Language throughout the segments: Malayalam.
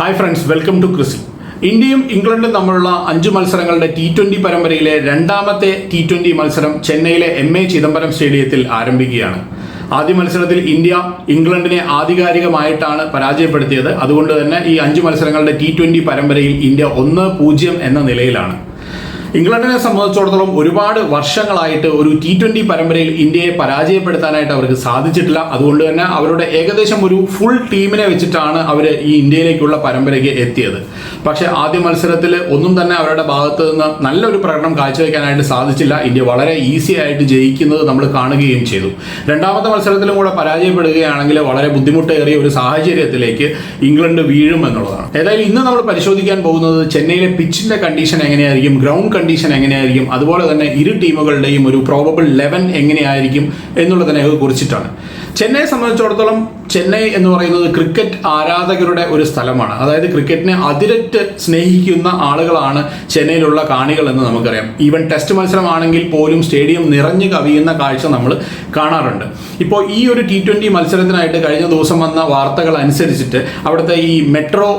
ഹായ് ഫ്രണ്ട്സ് വെൽക്കം ടു ക്രിസി ഇന്ത്യയും ഇംഗ്ലണ്ടും തമ്മിലുള്ള അഞ്ച് മത്സരങ്ങളുടെ ടി ട്വന്റി പരമ്പരയിലെ രണ്ടാമത്തെ ടി ട്വന്റി മത്സരം ചെന്നൈയിലെ എം എ ചിദംബരം സ്റ്റേഡിയത്തിൽ ആരംഭിക്കുകയാണ്. ആദ്യ മത്സരത്തിൽ ഇന്ത്യ ഇംഗ്ലണ്ടിനെ ആധികാരികമായിട്ടാണ് പരാജയപ്പെടുത്തിയത്. അതുകൊണ്ട് തന്നെ ഈ അഞ്ച് മത്സരങ്ങളുടെ ടി ട്വന്റി പരമ്പരയിൽ ഇന്ത്യ ഒന്ന് പൂജ്യം എന്ന നിലയിലാണ്. ഇംഗ്ലണ്ടിനെ സംബന്ധിച്ചിടത്തോളം ഒരുപാട് വർഷങ്ങളായിട്ട് ഒരു ടി ട്വന്റി പരമ്പരയിൽ ഇന്ത്യയെ പരാജയപ്പെടുത്താനായിട്ട് അവർക്ക് സാധിച്ചിട്ടില്ല. അതുകൊണ്ട് തന്നെ അവരുടെ ഏകദേശം ഒരു ഫുൾ ടീമിനെ വെച്ചിട്ടാണ് അവർ ഈ ഇന്ത്യയിലേക്കുള്ള പരമ്പരയ്ക്ക് എത്തിയത്. പക്ഷെ ആദ്യ മത്സരത്തിൽ ഒന്നും തന്നെ അവരുടെ ഭാഗത്ത് നിന്ന് നല്ലൊരു പ്രകടനം കാഴ്ചവെക്കാനായിട്ട് സാധിച്ചില്ല. ഇന്ത്യ വളരെ ഈസി ആയിട്ട് ജയിക്കുന്നത് നമ്മൾ കാണുകയും ചെയ്തു. രണ്ടാമത്തെ മത്സരത്തിലും കൂടെ പരാജയപ്പെടുകയാണെങ്കിൽ വളരെ ബുദ്ധിമുട്ടേറിയ ഒരു സാഹചര്യത്തിലേക്ക് ഇംഗ്ലണ്ട് വീഴും എന്നുള്ളതാണ് ഏതായാലും ഇന്ന് നമ്മൾ പരിശോധിക്കാൻ പോകുന്നത് ചെന്നൈയിലെ പിച്ചിന്റെ കണ്ടീഷൻ എങ്ങനെയായിരിക്കും? ഗ്രൗണ്ട് കണ്ടീഷൻ എങ്ങനെയായിരിക്കും? അതുപോലെ തന്നെ ഇരു ടീമുകളുടെയും ഒരു പ്രോബബിൾ ലെവൻ എങ്ങനെയായിരിക്കും എന്നുള്ളതിനെ കുറിച്ചിട്ടാണ്. ചെന്നൈയെ സംബന്ധിച്ചിടത്തോളം ചെന്നൈ എന്ന് പറയുന്നത് ക്രിക്കറ്റ് ആരാധകരുടെ ഒരു സ്ഥലമാണ്. അതായത് ക്രിക്കറ്റിനെ അതിരറ്റ് സ്നേഹിക്കുന്ന ആളുകളാണ് ചെന്നൈയിലുള്ള കാണികൾ എന്ന് നമുക്കറിയാം. ഈവൻ ടെസ്റ്റ് മത്സരമാണെങ്കിൽ പോലും സ്റ്റേഡിയം നിറഞ്ഞു കവിയുന്ന കാഴ്ച നമ്മൾ കാണാറുണ്ട്. ഇപ്പോൾ ഈ ഒരു ടി ട്വന്റി മത്സരത്തിനായിട്ട് കഴിഞ്ഞ ദിവസം വന്ന വാർത്തകൾ അനുസരിച്ചിട്ട് അവിടുത്തെ ഈ മെട്രോ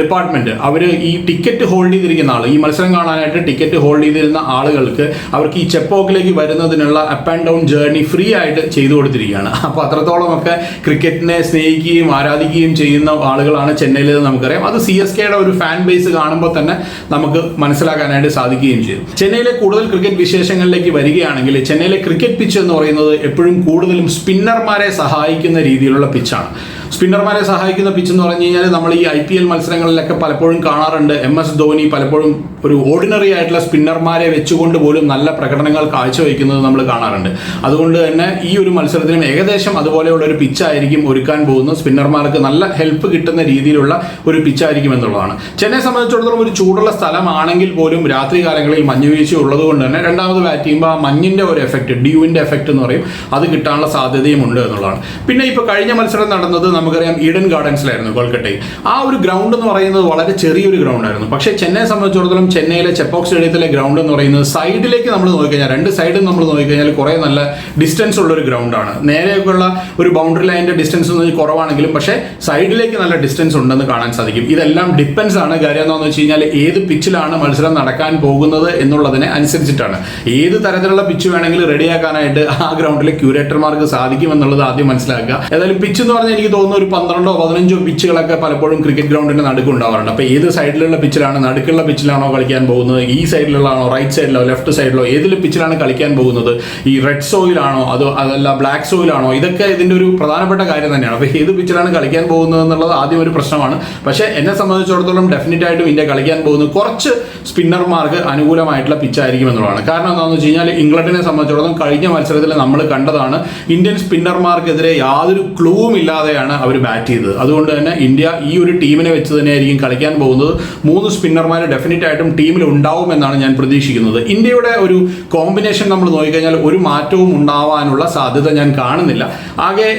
ഡിപ്പാർട്ട്മെന്റ് അവർ ഈ ടിക്കറ്റ് ഹോൾഡ് ചെയ്തിരിക്കുന്ന ആൾ ഈ മത്സരം കാണാനായിട്ട് ടിക്കറ്റ് ഹോൾഡ് ചെയ്തിരുന്ന ആളുകൾക്ക് അവർക്ക് ഈ ചെപ്പോക്കിലേക്ക് വരുന്നതിനുള്ള up and down journey free ആയിട്ട് ചെയ്തു കൊടുത്തിരിക്കുകയാണ്. അപ്പോൾ അത്രത്തോളമൊക്കെ ക്രിക്കറ്റിനെ സ്നേഹിക്കുകയും ആരാധിക്കുകയും ചെയ്യുന്ന ആളുകളാണ് ചെന്നൈയിൽ നമുക്കറിയാം. അത് സി എസ് കെയുടെ ഒരു ഫാൻ ബേസ് കാണുമ്പോൾ തന്നെ നമുക്ക് മനസ്സിലാക്കാനായിട്ട് സാധിക്കുകയും ചെയ്യും. ചെന്നൈയിലെ കൂടുതൽ ക്രിക്കറ്റ് വിശേഷങ്ങളിലേക്ക് വരികയാണെങ്കിൽ ചെന്നൈയിലെ ക്രിക്കറ്റ് പിച്ച് എന്ന് പറയുന്നത് എപ്പോഴും കൂടുതലും സ്പിന്നർമാരെ സഹായിക്കുന്ന രീതിയിലുള്ള പിച്ചാണ് സ്പിന്നർമാരെ സഹായിക്കുന്ന പിച്ച് എന്ന് പറഞ്ഞു കഴിഞ്ഞാൽ നമ്മൾ ഈ ഐ പി എൽ മത്സരങ്ങളിലൊക്കെ പലപ്പോഴും കാണാറുണ്ട്. എം എസ് ധോനി പലപ്പോഴും ഒരു ഓർഡിനറി ആയിട്ടുള്ള സ്പിന്നർമാരെ വെച്ചുകൊണ്ട് പോലും നല്ല പ്രകടനങ്ങൾ കാഴ്ചവെക്കുന്നത് നമ്മൾ കാണാറുണ്ട്. അതുകൊണ്ട് തന്നെ ഈ ഒരു മത്സരത്തിനും ഏകദേശം അതുപോലെയുള്ള ഒരു പിച്ചായിരിക്കും ഒരുക്കാൻ പോകുന്നത്. സ്പിന്നർമാർക്ക് നല്ല ഹെൽപ്പ് കിട്ടുന്ന രീതിയിലുള്ള ഒരു പിച്ചായിരിക്കും എന്നുള്ളതാണ്. ചെന്നൈ സംബന്ധിച്ചിടത്തോളം ഒരു ചൂടുള്ള സ്ഥലമാണെങ്കിൽ പോലും രാത്രി കാലങ്ങളിൽ മഞ്ഞുവീഴ്ച ഉള്ളത് കൊണ്ട് തന്നെ രണ്ടാമത് ബാറ്റ് ചെയ്യുമ്പോൾ ആ മഞ്ഞിന്റെ ഒരു എഫക്റ്റ് ഡ്യൂവിന്റെ എഫക്റ്റ് എന്ന് പറയും. അത് കിട്ടാനുള്ള സാധ്യതയും ഉണ്ട് എന്നുള്ളതാണ്. പിന്നെ ഇപ്പോൾ കഴിഞ്ഞ മത്സരം നടന്നത് നമുക്കറിയാം ഈഡൻ ഗാർഡൻസിലായിരുന്നു കൊൽക്കട്ടയിൽ. ആ ഒരു ഗ്രൗണ്ട് എന്ന് പറയുന്നത് വളരെ ചെറിയൊരു ഗ്രൗണ്ട് ആയിരുന്നു. പക്ഷേ ചെന്നൈ സംബന്ധിച്ചിടത്തോളം ചെന്നൈയിലെ ചെപ്പോക് സ്റ്റേഡിയത്തിലെ ഗ്രൗണ്ട് എന്ന് പറയുന്നത് സൈഡിലേക്ക് നമ്മൾ നോക്കിക്കഴിഞ്ഞാൽ രണ്ട് സൈഡും നമ്മൾ നോക്കിക്കഴിഞ്ഞാൽ കുറേ നല്ല ഡിസ്റ്റൻസ് ഉള്ള ഒരു ഗ്രൗണ്ടാണ് നേരെയൊക്കെയുള്ള ഒരു ബൗണ്ടറി ലൈനിന്റെ ഡിസ്റ്റൻസ് കുറവാണെങ്കിലും പക്ഷേ സൈഡിലേക്ക് നല്ല ഡിസ്റ്റൻസ് ഉണ്ടെന്ന് കാണാൻ സാധിക്കും. ഇതെല്ലാം ഡിപ്പെൻസ് ആണ്. കാര്യം എന്താണെന്ന് വെച്ച് കഴിഞ്ഞാൽ ഏത് പിച്ചിലാണ് മത്സരം നടക്കാൻ പോകുന്നത് എന്നുള്ളതിനെ അനുസരിച്ചിട്ടാണ്. ഏത് തരത്തിലുള്ള പിച്ച് വേണമെങ്കിലും റെഡിയാക്കാനായിട്ട് ആ ഗ്രൗണ്ടിലെ ക്യൂരേറ്റർമാർക്ക് സാധിക്കും എന്നുള്ളത് ആദ്യം മനസ്സിലാക്കുക. ഏതായാലും പിച്ച് എന്ന് പറഞ്ഞാൽ എനിക്ക് തോന്നുന്നു ഒരു പന്ത്രണ്ടോ പതിനഞ്ചോ പിച്ചുകളൊക്കെ പലപ്പോഴും ക്രിക്കറ്റ് ഗ്രൗണ്ടിന്റെ നടുക്ക് ഉണ്ടാവാറുണ്ട്. അപ്പോൾ ഏത് സൈഡിലുള്ള പിച്ചിലാണ് നടുക്കുള്ള പിച്ചിലാണോ കളിക്കാൻ പോകുന്നത്? ഈ സൈഡിലുള്ളതാണോ? റൈറ്റ് സൈഡിലോ? ലെഫ്റ്റ് സൈഡിലോ? ഏതിൽ പിച്ചിലാണ് കളിക്കാൻ പോകുന്നത്? ഈ റെഡ് സോയിലാണോ അതോ അതല്ല ബ്ലാക്ക് സോയിലാണോ ഇതൊക്കെ ഇതിന്റെ ഒരു പ്രധാനപ്പെട്ട കാര്യം തന്നെയാണ്. അപ്പോൾ ഏത് പിച്ചിലാണ് കളിക്കാൻ പോകുന്നത് എന്നുള്ളത് ആദ്യം ഒരു പ്രശ്നമാണ്. പക്ഷേ എന്നെ സംബന്ധിച്ചിടത്തോളം ഡെഫിനറ്റ് ആയിട്ടും ഇന്ത്യ കളിക്കാൻ പോകുന്നത് കുറച്ച് സ്പിന്നർമാർക്ക് അനുകൂലമായിട്ടുള്ള പിച്ചായിരിക്കും എന്നുള്ളതാണ്. കാരണം എന്താണെന്ന് വെച്ച് കഴിഞ്ഞാൽ ഇംഗ്ലണ്ടിനെ സംബന്ധിച്ചിടത്തോളം കഴിഞ്ഞ മത്സരത്തിൽ നമ്മൾ കണ്ടതാണ് ഇന്ത്യൻ സ്പിന്നർമാർക്കെതിരെ യാതൊരു ക്ലൂവും ഇല്ലാതെയാണ് അവർ ബാറ്റ് ചെയ്തത്. അതുകൊണ്ട് തന്നെ ഇന്ത്യ ഈ ഒരു ടീമിനെ വെച്ച് തന്നെയായിരിക്കും കളിക്കാൻ പോകുന്നത്. മൂന്ന് സ്പിന്നർമാർ ഡെഫിനറ്റ് ആയിട്ടും ടീമിൽ ഉണ്ടാവുമെന്നാണ് ഞാൻ പ്രതീക്ഷിക്കുന്നത്. ഇന്ത്യയുടെ ഒരു കോമ്പിനേഷൻ നമ്മൾ നോക്കിക്കഴിഞ്ഞാൽ ഒരു മാറ്റവും ഉണ്ടാവാനുള്ള സാധ്യത ഞാൻ കാണുന്നില്ല. ആകെ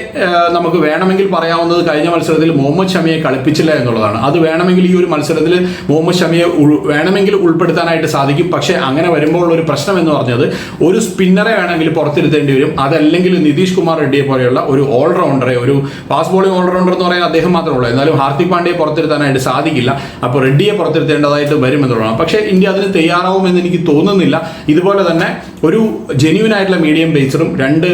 നമുക്ക് വേണമെങ്കിൽ പറയാവുന്നത് കഴിഞ്ഞ മത്സരത്തിൽ മുഹമ്മദ് ഷമിയെ കളിപ്പിച്ചില്ല എന്നുള്ളതാണ്. അത് വേണമെങ്കിൽ ഈ ഒരു മത്സരത്തിൽ മുഹമ്മദ് ഷമിയെ വേണമെങ്കിൽ ഉൾപ്പെടുത്താനായിട്ട് സാധിക്കും. പക്ഷേ അങ്ങനെ വരുമ്പോൾ ഒരു പ്രശ്നം എന്ന് പറഞ്ഞത് ഒരു സ്പിന്നറെ വേണമെങ്കിൽ പുറത്തിരുത്തേണ്ടി വരും. അതല്ലെങ്കിൽ നിതീഷ് കുമാർ റെഡ്ഡിയെ പോലെയുള്ള ഒരു ഓൾറൗണ്ടറെ ഒരു ഫാസ്റ്റ് ബോളിംഗ് ഓൾറൗണ്ടർ എന്ന് പറയാൻ അദ്ദേഹം മാത്രമേ ഉള്ളൂ. എന്നാലും ഹാർദിക് പാണ്ഡ്യയെ പുറത്തിരുത്താനായിട്ട് സാധിക്കില്ല. അപ്പോൾ റെഡ്ഡിയെ പുറത്തിരുത്തേണ്ടതായിട്ട് വരും എന്നുള്ളതാണ് പക്ഷേ ഇന്ത്യ അതിന് തയ്യാറാവുമെന്ന് എനിക്ക് തോന്നുന്നില്ല. ഇതുപോലെ തന്നെ ഒരു ജെന്യൂൻ ആയിട്ടുള്ള മീഡിയം ബേസറും രണ്ട്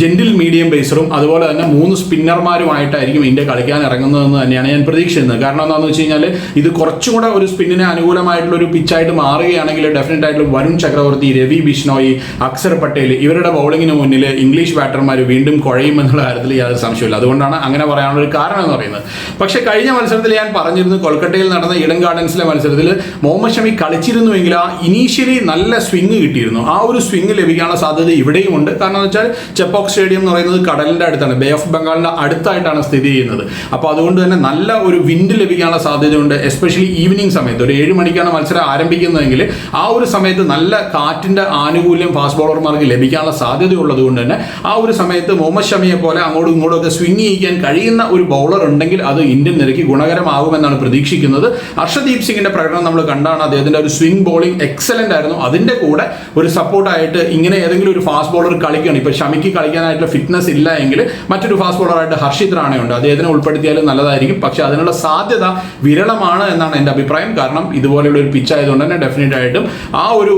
ജെന്റിൽ മീഡിയം ബേസറും അതുപോലെ തന്നെ മൂന്ന് സ്പിന്നർമാരുമായിട്ടായിരിക്കും ഇന്ത്യ കളിക്കാൻ ഇറങ്ങുന്നതെന്ന് തന്നെയാണ് ഞാൻ പ്രതീക്ഷിക്കുന്നത്. കാരണം എന്താണെന്ന് വെച്ച് കഴിഞ്ഞാൽ ഇത് കുറച്ചുകൂടെ ഒരു സ്പിന്നിന് അനുകൂലമായിട്ടുള്ള ഒരു പിച്ചായിട്ട് മാറുകയാണെങ്കിൽ ഡെഫിനറ്റ് ആയിട്ടുള്ള വരുൺ ചക്രവർത്തി രവി ബിഷ്ണോയി അക്സർ പട്ടേൽ ഇവരുടെ ബൗളിങ്ങിന് മുന്നിൽ ഇംഗ്ലീഷ് ബാറ്റർമാർ വീണ്ടും കുഴയുമെന്നുള്ള കാര്യത്തിൽ യാതൊരു സംശയമില്ല അതുകൊണ്ടാണ് അങ്ങനെ പറയാനുള്ള ഒരു കാരണം എന്ന് പറയുന്നത്. പക്ഷെ കഴിഞ്ഞ മത്സരത്തിൽ ഞാൻ പറഞ്ഞിരുന്നു കൊൽക്കത്തയിൽ നടന്ന ഇഡൻ ഗാർഡൻസിലെ മത്സരത്തിൽ മുഹമ്മദ് ഷമി കളിച്ചിരുന്നുവെങ്കിൽ ആ ഇനീഷ്യലി നല്ല സ്വിങ് കിട്ടിയിരുന്നു. ആ ഒരു സ്വിങ് ലഭിക്കാനുള്ള സാധ്യത ഇവിടെയും ഉണ്ട്. കാരണം എന്ന് വെച്ചാൽ ചെപ്പോക് സ്റ്റേഡിയം എന്ന് പറയുന്നത് കടലിന്റെ അടുത്താണ്. ബേ ഓഫ് ബംഗാളിന്റെ അടുത്തായിട്ടാണ് സ്ഥിതി ചെയ്യുന്നത്. അപ്പോൾ അതുകൊണ്ട് തന്നെ നല്ല ഒരു വിൻഡ് ലഭിക്കാനുള്ള സാധ്യതയുണ്ട് എസ്പെഷ്യലി ഈവനിങ് സമയത്ത്. ഒരു ഏഴ് മണിക്കാണ് മത്സരം ആരംഭിക്കുന്നതെങ്കിൽ ആ ഒരു സമയത്ത് നല്ല കാറ്റിന്റെ ആനുകൂല്യം ഫാസ്റ്റ് ബോളർമാർക്ക് ലഭിക്കാനുള്ള സാധ്യതയുള്ളത് കൊണ്ട് തന്നെ ആ ഒരു സമയത്ത് മുഹമ്മദ് ഷമിയെ പോലെ അങ്ങോട്ടും ഇങ്ങോട്ടും ഒക്കെ സ്വിങ് ചെയ്യിക്കാൻ കഴിയുന്ന ഒരു ബൗളർ ഉണ്ടെങ്കിൽ അത് ഇന്ത്യൻ നിരക്ക് ഗുണകരമാകുമെന്നാണ് പ്രതീക്ഷിക്കുന്നത്. ഹർഷദീപ് സിംഗിന്റെ പ്രകടനം നമ്മൾ കണ്ടാണ്. അദ്ദേഹത്തിന്റെ ഒരു സ്വിംഗ് ബോളിംഗ് എക്സലന്റ് ആയിരുന്നു. അതിന്റെ കൂടെ ഒരു സപ്പോർട്ടായിട്ട് ഇങ്ങനെ ഏതെങ്കിലും ഒരു ഫാസ്റ്റ് ബോളർ കളിക്കുകയാണ്. ഇപ്പൊ ഷമിക്ക് കളിക്കാനായിട്ടുള്ള ഫിറ്റ്നസ് ഇല്ല എങ്കിൽ മറ്റൊരു ഫാസ്റ്റ് ബോളർ ആയിട്ട് ഹർഷിത് റാണയുണ്ട്. അദ്ദേഹത്തിനെ ഉൾപ്പെടുത്തിയാലും നല്ലതായിരിക്കും. പക്ഷെ അതിനുള്ള സാധ്യത വിരളമാണ് എന്നാണ് എന്റെ അഭിപ്രായം. കാരണം ഇതുപോലെയുള്ള ഒരു പിച്ച് ആയതുകൊണ്ട് തന്നെ ഡെഫിനറ്റ് ആയിട്ടും ആ ഒരു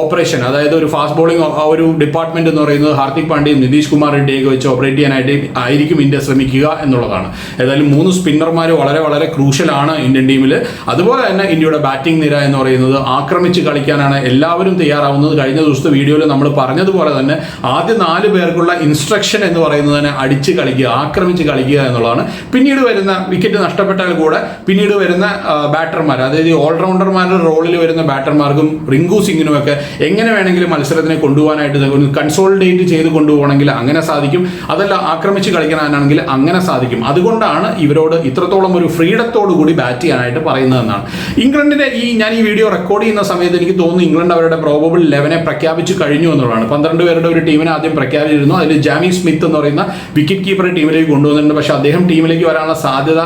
ഓപ്പറേഷൻ അതായത് ഒരു ഫാസ്റ്റ് ബോളിംഗ് ആ ഒരു ഡിപ്പാർട്ട്മെന്റ് എന്ന് പറയുന്നത് ഹാർദിക് പാണ്ഡ്യയും നിതീഷ് കുമാർ റെഡ്ഡിയൊക്കെ വെച്ച് ഓപ്പറേറ്റ് ചെയ്യാനായിട്ട് ആയിരിക്കും ഇന്ത്യ ശ്രമിക്കുക എന്നുള്ളതാണ്. ഏതായാലും മൂന്ന് സ്പിന്നർമാർ വളരെ വളരെ ക്രൂഷ്യൽ ആണ് ഇന്ത്യൻ ടീമിൽ അതുപോലെ തന്നെ ഇന്ത്യയുടെ ബാറ്റിംഗ് നിര എന്ന് പറയുന്നത് ആക്രമിച്ച് കളിക്കാനാണ് എല്ലാവരും തയ്യാറാവുന്നത്. കഴിഞ്ഞ ദിവസത്തെ വീഡിയോയിൽ നമ്മൾ പറഞ്ഞതുപോലെ തന്നെ ആദ്യ നാല് പേർക്കുള്ള ഇൻസ്ട്രക്ഷൻ എന്ന് പറയുന്നത് തന്നെ അടിച്ച് കളിക്കുക ആക്രമിച്ച് കളിക്കുക എന്നുള്ളതാണ്. പിന്നീട് വരുന്ന വിക്കറ്റ് നഷ്ടപ്പെട്ടാൽ കൂടെ പിന്നീട് വരുന്ന ബാറ്റർമാർ അതായത് ഓൾറൗണ്ടർമാരുടെ റോളിൽ വരുന്ന ബാറ്റർമാർക്കും റിങ്കു സിംഗിനും ഒക്കെ എങ്ങനെ വേണമെങ്കിലും മത്സരത്തിനെ കൊണ്ടുപോകാനായിട്ട് കൺസോളിഡേറ്റ് ചെയ്ത് കൊണ്ടുപോകണമെങ്കിൽ അങ്ങനെ സാധിക്കും. അതല്ല ആക്രമിച്ച് കളിക്കാനാണെങ്കിൽ അങ്ങനെ സാധിക്കും. അതുകൊണ്ടാണ് ഇവരോട് ഇത്രത്തോളം ഒരു ഫ്രീഡത്തോടു കൂടി ബാറ്റ് ചെയ്യാനായിട്ട് പറയുന്നതെന്നാണ്. ഇംഗ്ലണ്ടിന്റെ ഈ ഞാൻ ഈ വീഡിയോ റെക്കോർഡ് ചെയ്യുന്ന സമയത്ത് എനിക്ക് തോന്നുന്നു ഇംഗ്ലണ്ട് അവരുടെ പ്രോബബിൾ ലെവനെ പ്രഖ്യാപിച്ചു കഴിഞ്ഞു എന്നുള്ളതാണ്. പന്ത്രണ്ട് പേരുടെ ഒരു ടീമിനെ ആദ്യം പ്രഖ്യാപിച്ചിരുന്നു. അതിൽ ജാമി സ്മിത്ത് എന്ന് പറയുന്ന വിക്കറ്റ് കീപ്പറെ ടീമിലേക്ക് കൊണ്ടുവന്നിട്ടുണ്ട്. പക്ഷേ അദ്ദേഹം ടീമിലേക്ക് വരാനുള്ള സാധ്യത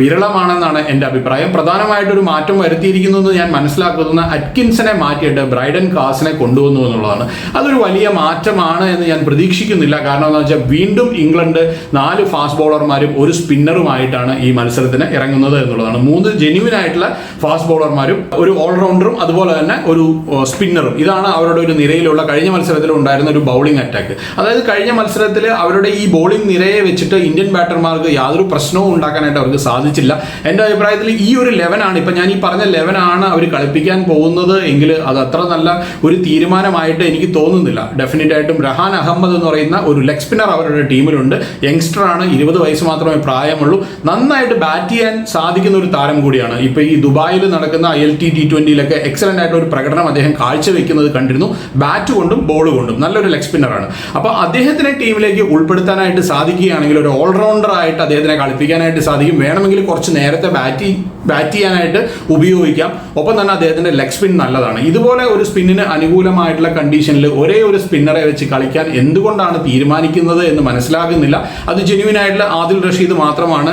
വിരളമാണെന്നാണ് എന്റെ അഭിപ്രായം. പ്രധാനമായിട്ടൊരു മാറ്റം വരുത്തിയിരിക്കുന്നു എന്ന് ഞാൻ മനസ്സിലാക്കുന്ന അറ്റ്കിൻസിനെ മാറ്റിയിട്ട് ബ്രൈഡൻ കാസിനെ കൊണ്ടുവന്നു എന്നുള്ളതാണ്. അതൊരു വലിയ മാറ്റമാണ് എന്ന് ഞാൻ പ്രതീക്ഷിക്കുന്നില്ല. കാരണം എന്താ വെച്ചാൽ വീണ്ടും ഇംഗ്ലണ്ട് നാല് ഫാസ്റ്റ് ബോളർമാരും ഒരു സ്പിന്നറുമായിട്ടാണ് ഈ മത്സരത്തിന് ഇറങ്ങുന്നത് എന്നുള്ളതാണ്. മൂന്ന് ജെന്യൂൻ ആയിട്ടുള്ള ഫാസ്റ്റ് ബോളർമാരും ഒരു ഓൾറൗണ്ടറും അതുപോലെ തന്നെ ഒരു സ്പിന്നറും ഇതാണ് അവരുടെ ഒരു നിരയിലുള്ള കഴിഞ്ഞ മത്സരത്തിൽ ഉണ്ടായിരുന്ന ഒരു ബൗളിംഗ് അറ്റാക്ക് അതായത് കഴിഞ്ഞ മത്സരത്തിൽ അവരുടെ ഈ ബോളിംഗ് നിരയെ വെച്ചിട്ട് ഇന്ത്യൻ ബാറ്റർമാർക്ക് യാതൊരു പ്രശ്നവും ഉണ്ടാക്കാനായിട്ട് അവർക്ക് സാധിച്ചില്ല. എന്റെ അഭിപ്രായത്തിൽ ഈ ഒരു ലെവനാണ് ഇപ്പം ഞാൻ ഈ പറഞ്ഞ ലെവനാണ് അവർ കളിപ്പിക്കാൻ പോകുന്നത് എങ്കിൽ അത് അത്ര നല്ല ഒരു തീരുമാനമായിട്ട് എനിക്ക് തോന്നുന്നില്ല. ഡെഫിനറ്റ് ആയിട്ടും റഹാൻ അഹമ്മദ് എന്ന് പറയുന്ന ഒരു ലെഗ് സ്പിന്നർ അവരുടെ ടീമിലുണ്ട്. യങ്സ്റ്റർ ആണ് ഇരുപത് വയസ്സ് മാത്രമേ പ്രായമുള്ളൂ. നന്നായിട്ട് ബാറ്റ് ചെയ്യാൻ സാധിക്കുന്ന ഒരു താരം കൂടിയാണ്. ഇപ്പോൾ ഈ ദുബായിൽ നടക്കുന്ന ഐ എൽ ടി ടി ട്വന്റിയിലൊക്കെ എക്സലന്റ് ആയിട്ട് ഒരു പ്രകടനം അദ്ദേഹം കാഴ്ചവെക്കുന്നത് കണ്ടിരുന്നു. ബാറ്റ് കൊണ്ടും ബോൾ കൊണ്ടും. നല്ലൊരു ലെഗ് സ്പിന്നറാണ് അപ്പോൾ അദ്ദേഹത്തിനെ ടീമിലേക്ക് ഉൾപ്പെടുത്താനായിട്ട് സാധിക്കുകയാണെങ്കിൽ ഒരു ഓൾറൗണ്ടർ ആയിട്ട് അദ്ദേഹത്തിനെ കളിപ്പിക്കാനായിട്ട് സാധിക്കും. വേണമെങ്കിൽ കുറച്ച് നേരത്തെ ബാറ്റ് ബാറ്റ് ചെയ്യാനായിട്ട് ഉപയോഗിക്കാം. ഒപ്പം തന്നെ അദ്ദേഹത്തിന്റെ ലെഗ് സ്പിൻ നല്ലതാണ്. ഇതുപോലെ ഒരു സ്പിന്നിന് അനുകൂലമായിട്ടുള്ള കണ്ടീഷനിൽ ഒരേ ഒരു സ്പിന്നറെ വെച്ച് കളിക്കാൻ എന്തുകൊണ്ടാണ് തീരുമാനിക്കുന്നത് എന്ന് മനസ്സിലാകുന്നില്ല. അത് ജെന്യൂൻ ആയിട്ടുള്ള ആദിൽ റഷീദ് മാത്രമാണ്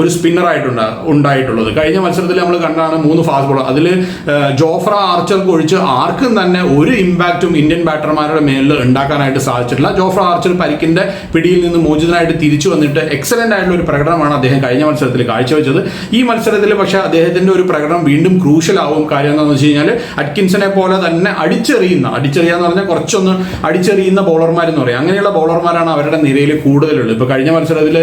ഒരു സ്പിന്നറായിട്ടുണ്ട് ഉണ്ടായിട്ടുള്ളത്. കഴിഞ്ഞ മത്സരത്തിൽ നമ്മൾ കണ്ടാണ് മൂന്ന് ഫാസ്റ്റ് ബോളർ അതിൽ ജോഫ്ര ആർച്ചർക്ക് ഒഴിച്ച് ആർക്കും തന്നെ ഒരു ഇമ്പാക്റ്റും ഇന്ത്യൻ ബാറ്റർമാരുടെ മേലിൽ ഉണ്ടാക്കാനായിട്ട് സാധിച്ചിട്ടില്ല. ജോഫ്ര ആർച്ചർ പരിക്കിന്റെ പിടിയിൽ നിന്ന് മോചിതനായിട്ട് തിരിച്ചു വന്നിട്ട് എക്സലന്റ് ആയിട്ടുള്ള ഒരു പ്രകടനമാണ് അദ്ദേഹം കഴിഞ്ഞ മത്സരത്തിൽ കാഴ്ചവെച്ചത്. ഈ മത്സരത്തിൽ പക്ഷേ അദ്ദേഹത്തിന്റെ ഒരു പ്രകടനം വീണ്ടും ക്രൂഷ്യൽ ആവും കാര്യം എന്താണെന്ന് വെച്ച് കഴിഞ്ഞാൽ അറ്റ്കിൻസനെ പോലെ തന്നെ അടിച്ചെറിയുന്ന അടിച്ചെറിയാന്ന് പറഞ്ഞാൽ കുറച്ചൊന്ന് അടിച്ചെറിയുന്ന ബോളർമാരെന്ന് പറയും. അങ്ങനെയുള്ള ബോളർമാരാണ് അവരുടെ നിരയിൽ കൂടുതലുള്ളത്. ഇപ്പോൾ കഴിഞ്ഞ മത്സരത്തിൽ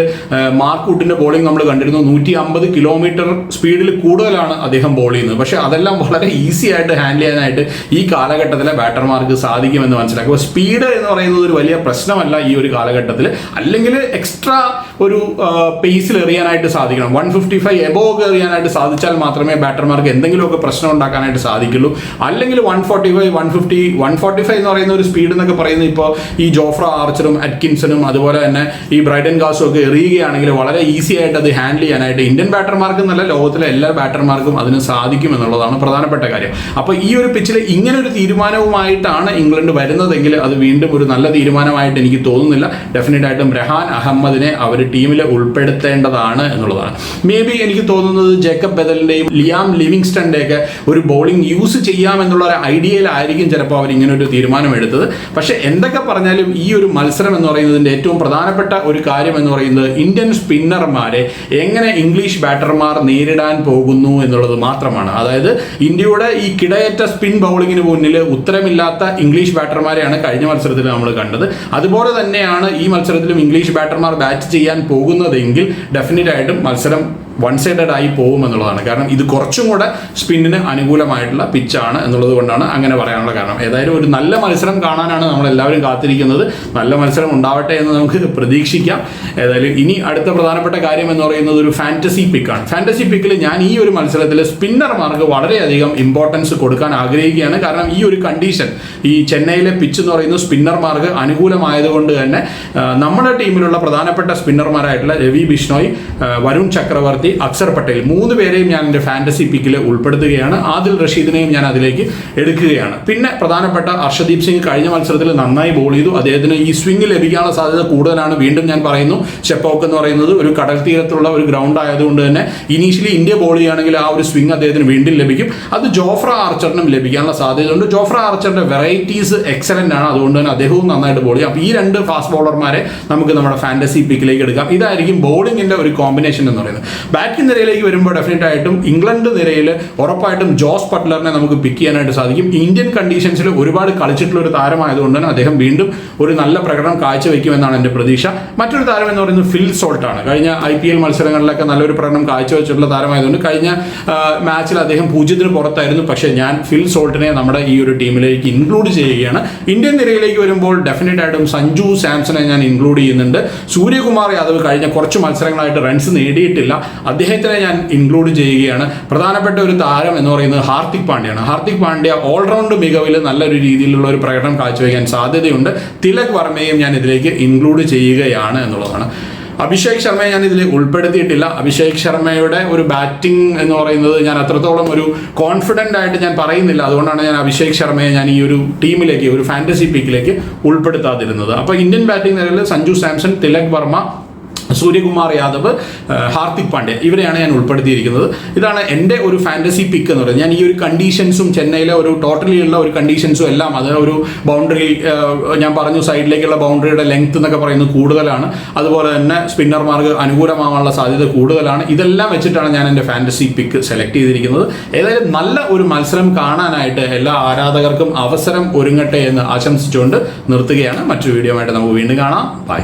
മാർക്ക് വുട്ടിന്റെ ബോളിംഗ് നമ്മൾ കണ്ടിരുന്നു. നൂറ്റി അമ്പത് കിലോമീറ്റർ സ്പീഡിൽ കൂടുതലാണ് അദ്ദേഹം ബോൾ ചെയ്യുന്നത്. പക്ഷേ അതെല്ലാം വളരെ ഈസി ആയിട്ട് ഹാൻഡിൽ ചെയ്യാനായിട്ട് ഈ കാലഘട്ടത്തിലെ ബാറ്റർമാർക്ക് സാധിക്കുമെന്ന് മനസ്സിലാക്കും. അപ്പോൾ സ്പീഡ് എന്ന് പറയുന്നത് ഒരു വലിയ പ്രശ്നമല്ല ഈ ഒരു കാലഘട്ടത്തിൽ. അല്ലെങ്കിൽ എക്സ്ട്രാ ഒരു പേസിൽ എറിയാനായിട്ട് സാധിക്കണം. വൺ ഫിഫ്റ്റി ഫൈവ് എബോവ് എറിയാനായിട്ട് സാധിച്ചാൽ മാത്രമേ ബാറ്റർമാർക്ക് എന്തെങ്കിലുമൊക്കെ പ്രശ്നം ഉണ്ടാക്കാനായിട്ട് സാധിക്കുള്ളൂ. അല്ലെങ്കിൽ one forty five one fifty one forty five എന്ന് പറയുന്ന ഒരു സ്പീഡ് എന്നൊക്കെ പറയുന്നത് ഇപ്പോൾ ഈ ജോഫ്ര ആർച്ചറും അറ്റ്കിൻസണും അതുപോലെ തന്നെ ഈ ബ്രൈഡൻ ഗാസും ഒക്കെ എറിയുകയാണെങ്കിൽ വളരെ ഈസി ആയിട്ട് അത് ഹാൻഡിൽ ചെയ്യാനായിട്ട് ഇന്ത്യൻ ബാറ്റർമാർക്ക് എന്നല്ല ലോകത്തിലെ എല്ലാ ബാറ്റർമാർക്കും അതിന് സാധിക്കും എന്നുള്ളതാണ് പ്രധാനപ്പെട്ട കാര്യം. അപ്പോൾ ഈ ഒരു പിച്ചിൽ ഇങ്ങനെ ഒരു തീരുമാനവുമായിട്ടാണ് ഇംഗ്ലണ്ട് വരുന്നതെങ്കിൽ അത് വീണ്ടും ഒരു നല്ല തീരുമാനമായിട്ട് എനിക്ക് തോന്നുന്നില്ല. ഡെഫിനറ്റ് ആയിട്ടും റഹാൻ അഹമ്മദിനെ അവർ ടീമിൽ ഉൾപ്പെടുത്തേണ്ടതാണ് എന്നുള്ളതാണ്. മേ ബി എനിക്ക് തോന്നുന്നത് ജേക്കബ് ബദലിന്റെയും ലിയാം ലിവിങ്സ്റ്റന്റെ ഒക്കെ ഒരു ബോളിംഗ് യൂസ് ചെയ്യാം എന്നുള്ള ഒരു ഐഡിയയിലായിരിക്കും ചിലപ്പോൾ അവർ ഇങ്ങനെ ഒരു തീരുമാനം എടുത്തത് പക്ഷെ എന്തൊക്കെ പറഞ്ഞാലും ഈ ഒരു മത്സരം എന്ന് പറയുന്നതിന്റെ ഏറ്റവും പ്രധാനപ്പെട്ട ഒരു കാര്യം എന്ന് പറയുന്നത് ഇന്ത്യൻ സ്പിന്നർമാരെ എങ്ങനെ ഇംഗ്ലീഷ് ബാറ്റർമാർ നേരിടാൻ പോകുന്നു എന്നുള്ളത് മാത്രമാണ്. അതായത് ഇന്ത്യയുടെ ഈ കിടയേറ്റ സ്പിൻ ബൗളിങ്ങിന് മുന്നിൽ ഉത്തരമില്ലാത്ത ഇംഗ്ലീഷ് ബാറ്റർമാരെയാണ് കഴിഞ്ഞ മത്സരത്തിൽ നമ്മൾ കണ്ടത്. അതുപോലെ തന്നെയാണ് ഈ മത്സരത്തിലും ഇംഗ്ലീഷ് ബാറ്റർമാർ ബാറ്റ് ചെയ്യാൻ പോകുന്നതെങ്കിൽ ഡെഫിനറ്റ് ആയിട്ടും മത്സരം വൺ സൈഡഡ് ആയി പോകും എന്നുള്ളതാണ്. കാരണം ഇത് കുറച്ചും കൂടെ സ്പിന്നിന് അനുകൂലമായിട്ടുള്ള പിച്ചാണ് എന്നുള്ളത് കൊണ്ടാണ് അങ്ങനെ പറയാനുള്ള കാരണം. ഏതായാലും ഒരു നല്ല മത്സരം കാണാനാണ് നമ്മൾ എല്ലാവരും കാത്തിരിക്കുന്നത്. നല്ല മത്സരം ഉണ്ടാവട്ടെ എന്ന് നമുക്ക് പ്രതീക്ഷിക്കാം. ഏതായാലും ഇനി അടുത്ത പ്രധാനപ്പെട്ട കാര്യം എന്ന് പറയുന്നത് ഒരു ഫാന്റസി പിക്കാണ് ഫാന്റസി പിക്കിൽ ഞാൻ ഈ ഒരു മത്സരത്തിൽ സ്പിന്നർമാർക്ക് വളരെയധികം ഇമ്പോർട്ടൻസ് കൊടുക്കാൻ ആഗ്രഹിക്കുകയാണ്. കാരണം ഈ ഒരു കണ്ടീഷൻ ഈ ചെന്നൈയിലെ പിച്ച് എന്ന് പറയുന്നത് സ്പിന്നർമാർക്ക് അനുകൂലമായതുകൊണ്ട് തന്നെ നമ്മുടെ ടീമിലുള്ള പ്രധാനപ്പെട്ട സ്പിന്നർമാരായിട്ടുള്ള രവി ബിഷ്ണോയ് വരുൺ ചക്രവർത്തി ചക്രവർത്തി അക്സർ പട്ടേൽ. മൂന്ന് പേരെയും ഞാൻ എന്റെ ഫാന്റസി പിക്കിൽ ഉൾപ്പെടുത്തുകയാണ്. ആദിൽ റഷീദിനെയും ഞാൻ അതിലേക്ക് എടുക്കുകയാണ്. പിന്നെ പ്രധാനപ്പെട്ട അർഷദീപ് സിംഗ് കഴിഞ്ഞ മത്സരത്തിൽ നന്നായി ബോൾ ചെയ്തു. അദ്ദേഹത്തിന് ഈ സ്വിംഗ് ലഭിക്കാനുള്ള സാധ്യത കൂടുതലാണ്. വീണ്ടും ഞാൻ പറയുന്നു ഷെപ്പോക്ക് എന്ന് പറയുന്നത് ഒരു കടൽ തീരത്തുള്ള ഒരു ഗ്രൗണ്ട് ആയതുകൊണ്ട് തന്നെ ഇനീഷ്യലി ഇന്ത്യ ബോൾ ചെയ്യുകയാണെങ്കിൽ ആ ഒരു സ്വിംഗ് അദ്ദേഹത്തിന് വീണ്ടും ലഭിക്കും. അത് ജോഫ്ര ആർച്ചറിനും ലഭിക്കാനുള്ള സാധ്യതയുണ്ട്. ജോഫ്ര ആർച്ചറിന്റെ വെറൈറ്റീസ് എക്സലന്റ് ആണ്. അതുകൊണ്ട് തന്നെ അദ്ദേഹവും നന്നായിട്ട് ബോൾ ചെയ്യും. അപ്പോൾ ഈ രണ്ട് ഫാസ്റ്റ് ബോളർമാരെ നമുക്ക് നമ്മുടെ ഫാന്റസി പിക്കിലേക്ക് എടുക്കാം. ഇതായിരിക്കും ബോളിംഗിന്റെ ഒരു കോമ്പിനേഷൻ എന്ന് പറയുന്നത്. ബാറ്റിംഗ് നിരയിലേക്ക് വരുമ്പോൾ ഡെഫിനറ്റ് ആയിട്ടും ഇംഗ്ലണ്ട് നിരയിൽ ഉറപ്പായിട്ടും ജോസ് പട്ലറിനെ നമുക്ക് പിക്ക് ചെയ്യാനായിട്ട് സാധിക്കും. ഇന്ത്യൻ കണ്ടീഷൻസിൽ ഒരുപാട് കളിച്ചിട്ടുള്ള ഒരു താരമായതുകൊണ്ട് തന്നെ അദ്ദേഹം വീണ്ടും ഒരു നല്ല പ്രകടനം കാഴ്ചവെക്കുമെന്നാണ് എന്റെ പ്രതീക്ഷ. മറ്റൊരു താരം എന്ന് പറയുന്നത് ഫിൽ സോൾട്ട് ആണ് കഴിഞ്ഞ ഐ പി എൽ മത്സരങ്ങളിലൊക്കെ നല്ലൊരു പ്രകടനം കാഴ്ചവെച്ചിട്ടുള്ള താരമായതുകൊണ്ട് കഴിഞ്ഞ മാച്ചിൽ അദ്ദേഹം പൂജ്യത്തിന് പുറത്തായിരുന്നു. പക്ഷേ ഞാൻ ഫിൽ സോൾട്ടിനെ നമ്മുടെ ഈ ഒരു ടീമിലേക്ക് ഇൻക്ലൂഡ് ചെയ്യുകയാണ്. ഇന്ത്യൻ നിരയിലേക്ക് വരുമ്പോൾ ഡെഫിനറ്റ് ആയിട്ടും സഞ്ജു സാംസനെ ഞാൻ ഇൻക്ലൂഡ് ചെയ്യുന്നുണ്ട്. സൂര്യകുമാർ യാദവ് കഴിഞ്ഞ കുറച്ച് മത്സരങ്ങളായിട്ട് റൺസ് നേടിയിട്ടില്ല. അദ്ദേഹത്തിനെ ഞാൻ ഇൻക്ലൂഡ് ചെയ്യുകയാണ്. പ്രധാനപ്പെട്ട ഒരു താരം എന്ന് പറയുന്നത് ഹാർദിക് പാണ്ഡ്യയാണ്. ഹാർദിക് പാണ്ഡ്യ ഓൾറൗണ്ട് മികവിൽ നല്ലൊരു രീതിയിലുള്ള ഒരു പ്രകടനം കാഴ്ചവെക്കാൻ സാധ്യതയുണ്ട്. തിലക് വർമ്മയും ഞാൻ ഇതിലേക്ക് ഇൻക്ലൂഡ് ചെയ്യുകയാണ് എന്നുള്ളതാണ്. അഭിഷേക് ശർമ്മയെ ഞാൻ ഇതിൽ ഉൾപ്പെടുത്തിയിട്ടില്ല. അഭിഷേക് ശർമ്മയുടെ ഒരു ബാറ്റിംഗ് എന്ന് പറയുന്നത് ഞാൻ അത്രത്തോളം ഒരു കോൺഫിഡന്റ് ആയിട്ട് ഞാൻ പറയുന്നില്ല. അതുകൊണ്ടാണ് ഞാൻ അഭിഷേക് ശർമ്മയെ ഞാൻ ഈ ഒരു ടീമിലേക്ക് ഒരു ഫാന്റസി പിക്കിലേക്ക് ഉൾപ്പെടുത്താതിരുന്നത്. അപ്പോൾ ഇന്ത്യൻ ബാറ്റിംഗ് നിലയിൽ സഞ്ജു സാംസൺ തിലക് വർമ്മ സൂര്യകുമാർ യാദവ് ഹാർദിക് പാണ്ഡ്യ ഇവരെയാണ് ഞാൻ ഉൾപ്പെടുത്തിയിരിക്കുന്നത്. ഇതാണ് എന്റെ ഒരു ഫാന്റസി പിക്ക് എന്ന് പറയുന്നത്. ഞാൻ ഈ ഒരു കണ്ടീഷൻസും ചെന്നൈയിലെ ഒരു ടോട്ടലി ഉള്ള ഒരു കണ്ടീഷൻസും എല്ലാം അത് ഒരു ബൗണ്ടറി ഞാൻ പറഞ്ഞു സൈഡിലേക്കുള്ള ബൗണ്ടറിയുടെ ലെങ്ത് എന്നൊക്കെ പറയുന്നത് കൂടുതലാണ്. അതുപോലെ തന്നെ സ്പിന്നർമാർക്ക് അനുകൂലമാവാനുള്ള സാധ്യത കൂടുതലാണ്. ഇതെല്ലാം വെച്ചിട്ടാണ് ഞാൻ എന്റെ ഫാന്റസി പിക്ക് സെലക്ട് ചെയ്തിരിക്കുന്നത്. ഏതായാലും നല്ല ഒരു മത്സരം കാണാനായിട്ട് എല്ലാ ആരാധകർക്കും അവസരം ഒരുങ്ങട്ടെ എന്ന് ആശംസിച്ചുകൊണ്ട് നിർത്തുകയാണ്. മറ്റൊരു വീഡിയോ ആയിട്ട് നമുക്ക് വീണ്ടും കാണാം. ബൈ